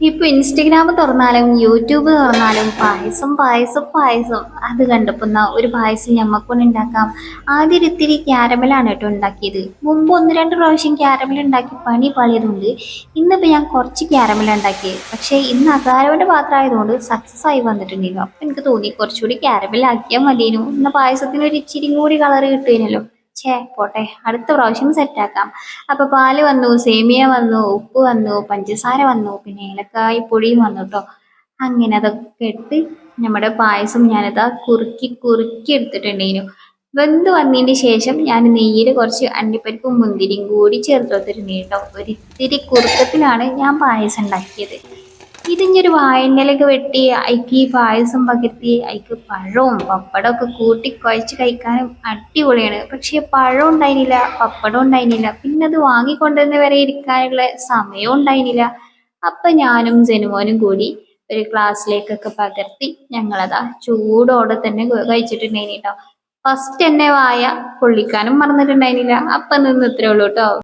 ഇപ്പൊ Instagram തുറന്നാലും YouTube തുറന്നാലും പായസം പായസം പായസം. അത് കണ്ടപ്പോൾ ഒരു പായസം ഞമ്മക്കൊന്ന് ഉണ്ടാക്കാം. ആദ്യം ഇത്തിരി ക്യാരമലാണ് കേട്ടോ ഉണ്ടാക്കിയത്. മുമ്പ് ഒന്ന് രണ്ട് പ്രാവശ്യം ക്യാരമൽ ഉണ്ടാക്കി പണി പാളിയതുകൊണ്ട് ഇന്നിപ്പോ ഞാൻ കുറച്ച് ക്യാരമൽ ഉണ്ടാക്കിയത് പക്ഷേ ഇന്ന് അകാരവന്റെ പാത്രം ആയതുകൊണ്ട് സക്സസ് ആയി വന്നിട്ടുണ്ടല്ലോ അപ്പൊ എനിക്ക് തോന്നി കുറച്ചുകൂടി ക്യാരമൽ ആക്കിയാൽ മതിയേനു. ഇന്ന് പായസത്തിന് ഒരു ഇച്ചിരി കൂടി കളർ കിട്ടുമല്ലോ ഛേ പോട്ടെ. അടുത്ത പ്രാവശ്യം സെറ്റാക്കാം അപ്പൊ പാൽ വന്നു സേമിയ വന്നു ഉപ്പ് വന്നു പഞ്ചസാര വന്നു പിന്നെ ഏലക്കായ പൊടിയും വന്നു കേട്ടോ അങ്ങനെ അതൊക്കെ ഇട്ട് നമ്മുടെ പായസം ഞാനിതാ കുറുക്കി കുറുക്കി എടുത്തിട്ടുണ്ടേനു. വെന്ത് വന്നതിന് ശേഷം ഞാൻ നെയ്യിൽ കുറച്ച് അണ്ടിപ്പരിപ്പും മുന്തിരിയും കൂടി ചേർത്ത് കൊടുത്തിരുന്നു കേട്ടോ ഒരിത്തിരി കുറുക്കത്തിലാണ് ഞാൻ പായസം ഉണ്ടാക്കിയത്. ഇതിഞ്ഞൊരു വായനയിലൊക്കെ വെട്ടി അയക്ക് പായസം പകർത്തി അയക്ക് പഴവും പപ്പടമൊക്കെ കൂട്ടി കുഴച്ച് കഴിക്കാനും അടിപൊളിയാണ്. പക്ഷെ പഴം ഉണ്ടായിരുന്നില്ല പപ്പടം ഉണ്ടായിരുന്നില്ല പിന്നെ അത് വാങ്ങിക്കൊണ്ടുവന്ന് വരെ ഇരിക്കാനുള്ള സമയവും ഉണ്ടായിരുന്നില്ല അപ്പൊ ഞാനും ജനുമോനും കൂടി ഒരു ക്ലാസ്സിലേക്കൊക്കെ പകർത്തി ഞങ്ങളതാ ചൂടോടെ തന്നെ കഴിച്ചിട്ടുണ്ടായിനി കേട്ടോ ഫസ്റ്റ് എന്നെ വായ പൊള്ളിക്കാനും മറന്നിട്ടുണ്ടായിരുന്നില്ല അപ്പൊ നിന്ന് ഇത്രേ ഉള്ളൂ കേട്ടോ